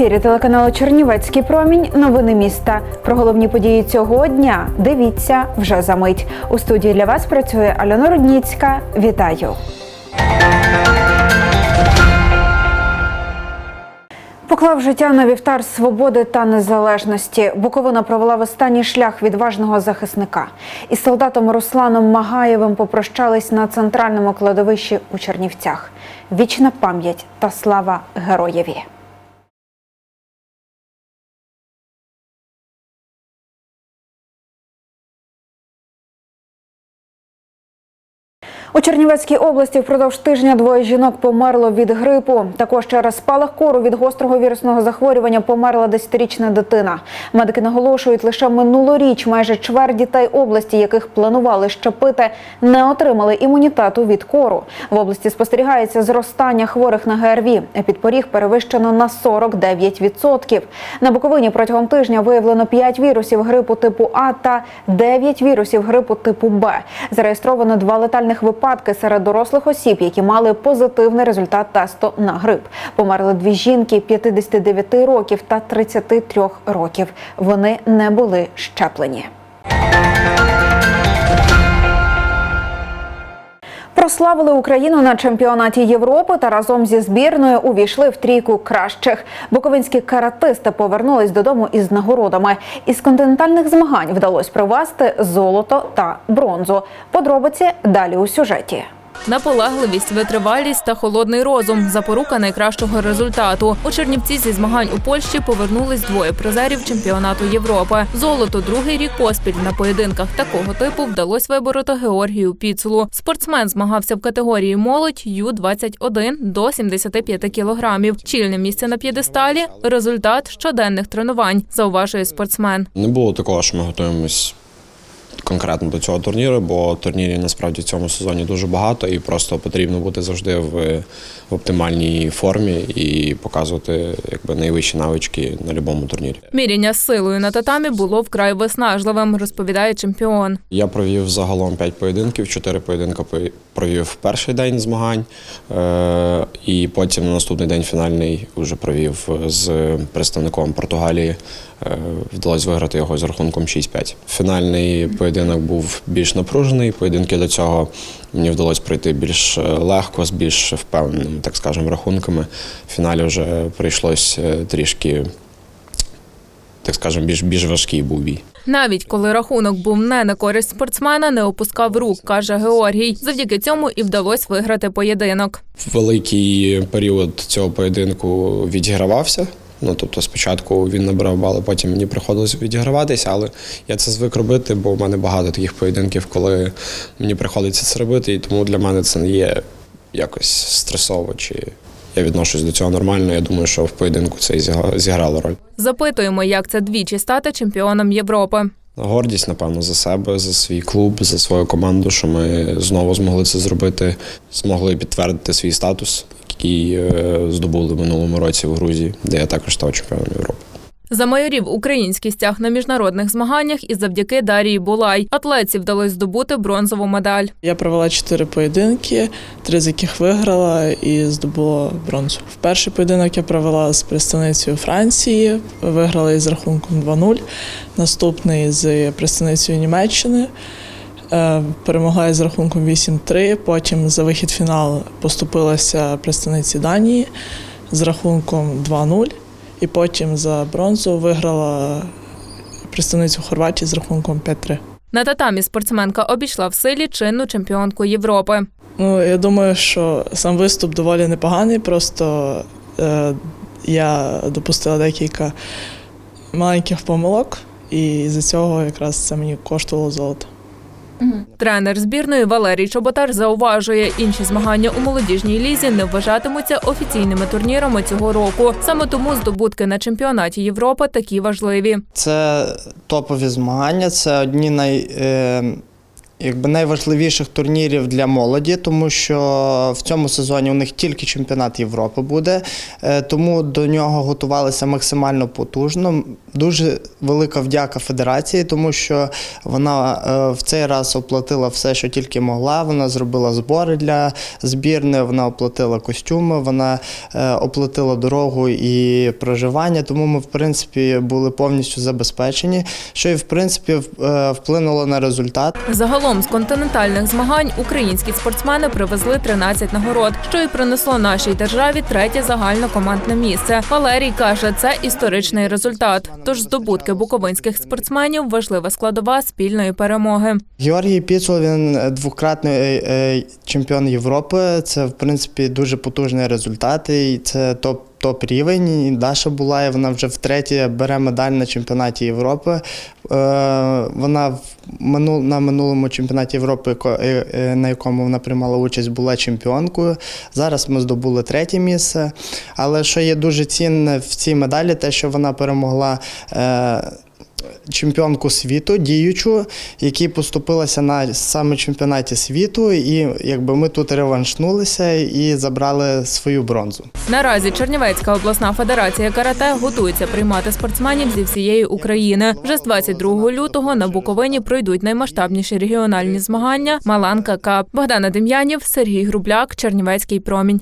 ефірі телеканалу Чернівецький промінь. Новини міста. Про головні події цього дня дивіться вже за мить. У студії для вас працює Альона Рудніцька. Вітаю. Поклав життя на вівтар свободи та незалежності. Буковина провела в останній шлях відважного захисника. Із солдатом Русланом Магаєвим попрощались на центральному кладовищі у Чернівцях. Вічна пам'ять та слава героєві. У Чернівецькій області впродовж тижня двоє жінок померло від грипу. Також через спалах кору від гострого вірусного захворювання померла 10-річна дитина. Медики наголошують, лише минулоріч майже чверть дітей області, яких планували щепити, не отримали імунітету від кору. В області спостерігається зростання хворих на ГРВІ. Підпоріг перевищено на 49%. На Буковині протягом тижня виявлено 5 вірусів грипу типу А та 9 вірусів грипу типу Б. Зареєстровано два летальних випадки серед дорослих осіб, які мали позитивний результат тесту на грип. Померли дві жінки 59 років та 33 років. Вони не були щеплені. Прославили Україну на чемпіонаті Європи та разом зі збірною увійшли в трійку кращих. Буковинські каратисти повернулись додому із нагородами. Із континентальних змагань вдалося привезти золото та бронзу. Подробиці далі у сюжеті. Наполегливість, витривалість та холодний розум запорука найкращого результату. У Чернівці зі змагань у Польщі повернулись двоє призерів чемпіонату Європи. Золото другий рік поспіль на поєдинках такого типу вдалося вибороти Георгію Піцулу. Спортсмен змагався в категорії молодь Ю-21 до 75 кілограмів. Чільне місце на п'єдесталі – результат щоденних тренувань, зауважує спортсмен. Не було такого, що ми готуємось конкретно до цього турніру, бо турнірів насправді в цьому сезоні дуже багато, і просто потрібно бути завжди в, в оптимальній формі і показувати якби найвищі навички на будь-якому турнірі. Міряння силою на татамі було вкрай виснажливим, розповідає чемпіон. Я провів загалом 5 поєдинків, 4 поєдинки провів в перший день змагань, е- і потім на наступний день фінальний вже провів з представником Португалії. Е- вдалося виграти його з рахунком 6-5. Фінальний поєдинок був більш напружений. Поєдинки до цього мені вдалося пройти більш е, легко, з більш впевненими, так скажемо, рахунками. В фіналі вже прийшлось е, трішки, так скажемо, більш, більш важкий був бій. Навіть коли рахунок був не на користь спортсмена, не опускав рук, каже Георгій. Завдяки цьому і вдалося виграти поєдинок. великий період цього поєдинку відігравався. Ну, тобто спочатку він набирав бали, потім мені приходилось відіграватися, але я це звик робити, бо в мене багато таких поєдинків, коли мені приходиться це робити, і тому для мене це не є якось стресово, чи я відношусь до цього нормально. Я думаю, що в поєдинку це і зіграло роль. Запитуємо, як це двічі стати чемпіоном Європи. Гордість, напевно, за себе, за свій клуб, за свою команду, що ми знову змогли це зробити, змогли підтвердити свій статус, який е, здобули в минулому році в Грузії, де я також став чемпіоном Європи. Замайорів український стяг на міжнародних змаганнях і завдяки Дарії Булай. Атлетці вдалося здобути бронзову медаль. Я провела чотири поєдинки, три з яких виграла і здобула бронзу. В перший поєдинок я провела з представницею Франції, виграла із рахунком 2-0. Наступний з представницею Німеччини. Е, Перемогла із рахунком 8-3. Потім за вихід в фінал поступилася представниці Данії з рахунком 2-0. І потім за бронзу виграла представницю Хорватії з рахунком 5-3. На татамі спортсменка обійшла в силі чинну чемпіонку Європи. Ну, я думаю, що сам виступ доволі непоганий, просто е, я допустила декілька маленьких помилок, і з цього якраз це мені коштувало золото. Тренер збірної Валерій Чоботар зауважує, інші змагання у молодіжній лізі не вважатимуться офіційними турнірами цього року. Саме тому здобутки на чемпіонаті Європи такі важливі. Це топові змагання, це одні най, е, якби найважливіших турнірів для молоді, тому що в цьому сезоні у них тільки чемпіонат Європи буде, е, тому до нього готувалися максимально потужно. Дуже велика вдяка федерації, тому що вона е, в цей раз оплатила все, що тільки могла. Вона зробила збори для збірної, вона оплатила костюми, вона е, оплатила дорогу і проживання. Тому ми, в принципі, були повністю забезпечені, що і в принципі вплинуло на результат. Загалом з континентальних змагань українські спортсмени привезли 13 нагород, що й принесло нашій державі третє загальнокомандне місце. Валерій каже, це історичний результат. Тож здобутки буковинських спортсменів важлива складова спільної перемоги. Георгій Піцул, він двократний е, е, чемпіон Європи. Це, в принципі, дуже потужний результат. І це топ. Топ рівень. Даша була, вона вже втретє бере медаль на чемпіонаті Європи. Е, Вона на минулому чемпіонаті Європи, е, е, на якому вона приймала участь, була чемпіонкою. Зараз ми здобули третє місце. Але що є дуже цінне в цій медалі, те, що вона перемогла. Чемпіонку світу, діючу, якій поступилася на саме чемпіонаті світу, і якби ми тут реваншнулися і забрали свою бронзу. Наразі Чернівецька обласна федерація карате готується приймати спортсменів зі всієї України. Вже з 22 лютого на Буковині пройдуть наймасштабніші регіональні змагання Маланка Кап. Богдана Дем'янів, Сергій Грубляк, Чернівецький промінь.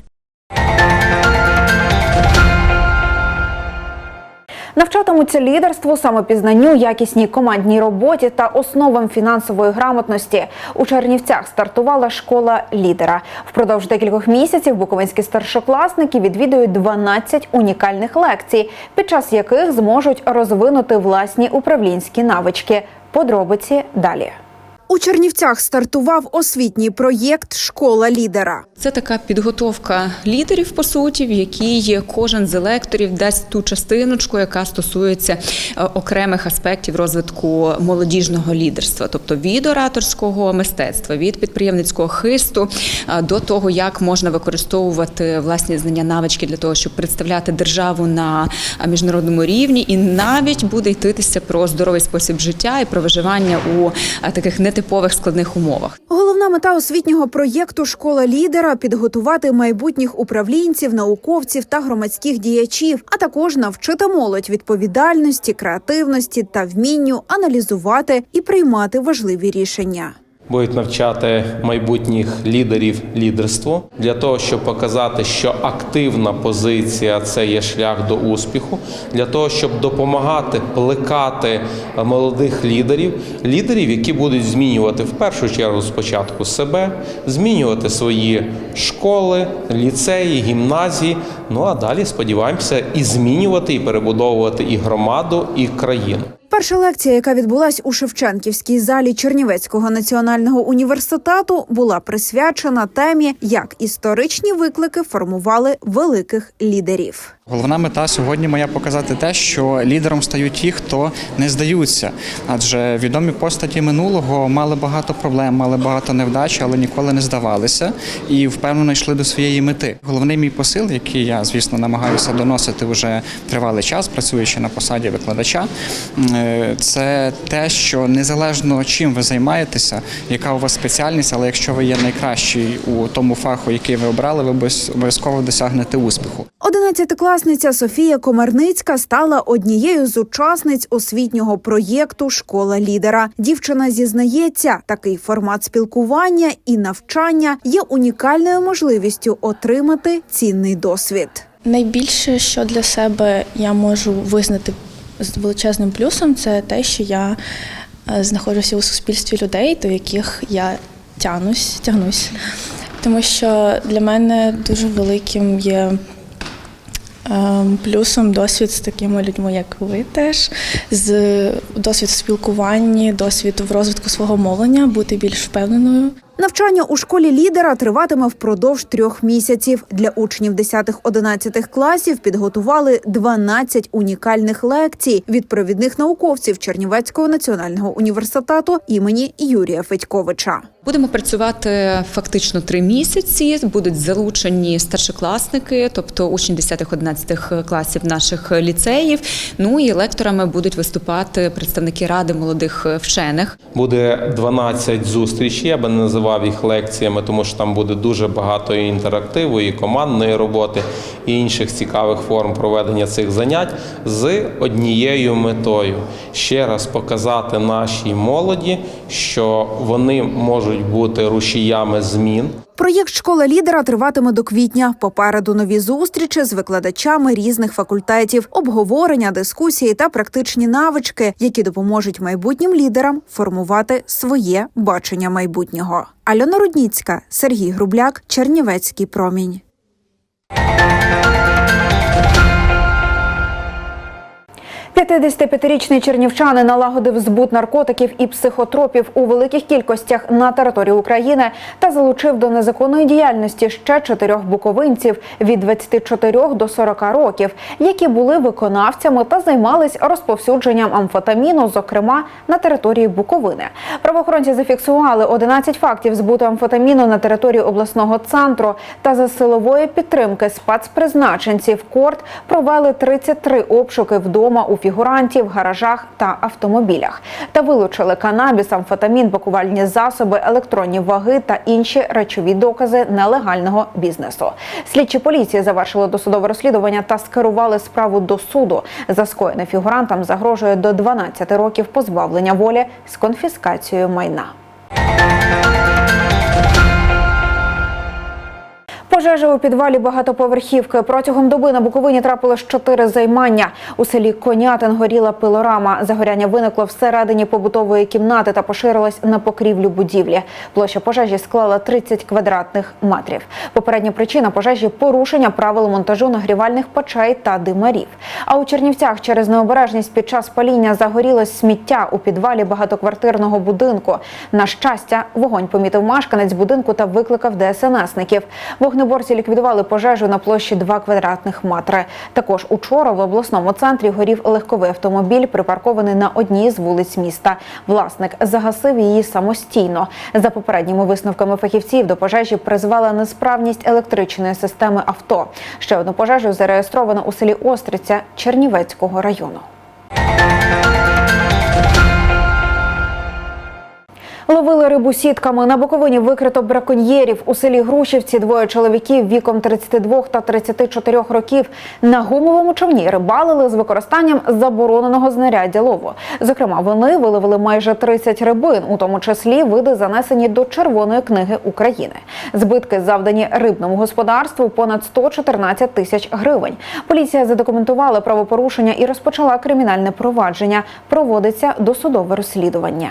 Навчатимуться лідерству, самопізнанню, якісній командній роботі та основам фінансової грамотності. У Чернівцях стартувала школа лідера. Впродовж декількох місяців буковинські старшокласники відвідують 12 унікальних лекцій, під час яких зможуть розвинути власні управлінські навички. Подробиці далі. У Чернівцях стартував освітній проєкт Школа лідера. Це така підготовка лідерів, по суті, в якій кожен з лекторів дасть ту частиночку, яка стосується е, окремих аспектів розвитку молодіжного лідерства, тобто від ораторського мистецтва, від підприємницького хисту е, до того, як можна використовувати власні знання навички для того, щоб представляти державу на е, міжнародному рівні, і навіть буде йтися про здоровий спосіб життя і про виживання у таких нетипових складних умовах. Головна мета освітнього проєкту Школа лідера підготувати майбутніх управлінців, науковців та громадських діячів, а також навчити молодь відповідальності, креативності та вмінню аналізувати і приймати важливі рішення. Будуть навчати майбутніх лідерів лідерству для того, щоб показати, що активна позиція це є шлях до успіху, для того, щоб допомагати плекати молодих лідерів, лідерів, які будуть змінювати в першу чергу спочатку себе, змінювати свої школи, ліцеї, гімназії. Ну а далі сподіваємося і змінювати, і перебудовувати і громаду, і країну. Перша лекція, яка відбулась у Шевченківській залі Чернівецького національного університету, була присвячена темі, як історичні виклики формували великих лідерів. Головна мета сьогодні моя показати те, що лідером стають ті, хто не здаються. Адже відомі постаті минулого мали багато проблем, мали багато невдач, але ніколи не здавалися і впевнено йшли до своєї мети. Головний мій посил, який я, звісно, намагаюся доносити вже тривалий час, працюючи на посаді викладача, е, це те, що незалежно чим ви займаєтеся, яка у вас спеціальність, але якщо ви є найкращий у тому фаху, який ви обрали, ви обов'яз- обов'язково досягнете успіху. Одинадцятикласниця Софія Комарницька стала однією з учасниць освітнього проєкту Школа лідера. Дівчина зізнається, такий формат спілкування і навчання є унікальною можливістю отримати цінний досвід. Найбільше, що для себе я можу визнати з величезним плюсом, це те, що я е, знаходжуся у суспільстві людей, до яких я тянусь, тягнусь. Тому що для мене дуже великим є плюсом досвід з такими людьми, як ви теж, з досвід в спілкуванні, досвід в розвитку свого мовлення, бути більш впевненою. Навчання у школі лідера триватиме впродовж трьох місяців. Для учнів 10-11 класів підготували 12 унікальних лекцій від провідних науковців Чернівецького національного університету імені Юрія Федьковича. Будемо працювати фактично три місяці. Будуть залучені старшокласники, тобто учні 10-11 класів наших ліцеїв. Ну і лекторами будуть виступати представники ради молодих вчених. Буде 12 зустрічей, я би не називав називав їх лекціями, тому що там буде дуже багато і інтерактиву, і командної роботи, і інших цікавих форм проведення цих занять з однією метою ще раз показати нашій молоді, що вони можуть бути рушіями змін. Проєкт школа лідера триватиме до квітня. Попереду нові зустрічі з викладачами різних факультетів, обговорення, дискусії та практичні навички, які допоможуть майбутнім лідерам формувати своє бачення майбутнього. Альона Рудніцька, Сергій Грубляк, Чернівецький промінь. – 55-річний чернівчанин налагодив збут наркотиків і психотропів у великих кількостях на території України та залучив до незаконної діяльності ще чотирьох буковинців від 24 до 40 років, які були виконавцями та займались розповсюдженням амфетаміну, зокрема на території Буковини. Правоохоронці зафіксували 11 фактів збуту амфетаміну на території обласного центру та за силової підтримки спецпризначенців корт провели 33 обшуки вдома у фігурантів, гаражах та автомобілях та вилучили канабіс, амфетамін, пакувальні засоби, електронні ваги та інші речові докази нелегального бізнесу. Слідчі поліції завершили досудове розслідування та скерували справу до суду. За скоєне фігурантам загрожує до 12 років позбавлення волі з конфіскацією майна. Пожежа у підвалі багатоповерхівки. Протягом доби на Буковині трапилось чотири займання. У селі Конятин горіла пилорама. Загоряння виникло всередині побутової кімнати та поширилось на покрівлю будівлі. Площа пожежі склала 30 квадратних метрів. Попередня причина пожежі порушення правил монтажу нагрівальних печей та димарів. А у Чернівцях через необережність під час паління загорілось сміття у підвалі багатоквартирного будинку. На щастя, вогонь помітив мешканець будинку та викликав ДСНСників. Вогнеборці ліквідували пожежу на площі 2 квадратних метри. Також учора в обласному центрі горів легковий автомобіль, припаркований на одній з вулиць міста. Власник загасив її самостійно. За попередніми висновками фахівців до пожежі призвела несправність електричної системи авто. Ще одну пожежу зареєстровано у селі Остриця Чернівецького району. Ловили рибу сітками. На Буковині викрито браконьєрів. У селі Грушівці двоє чоловіків віком 32 та 34 років на гумовому човні рибалили з використанням забороненого знаряддя лову. Зокрема, вони виловили майже 30 рибин, у тому числі види занесені до Червоної книги України. Збитки завдані рибному господарству понад 114 тисяч гривень. Поліція задокументувала правопорушення і розпочала кримінальне провадження. Проводиться досудове розслідування.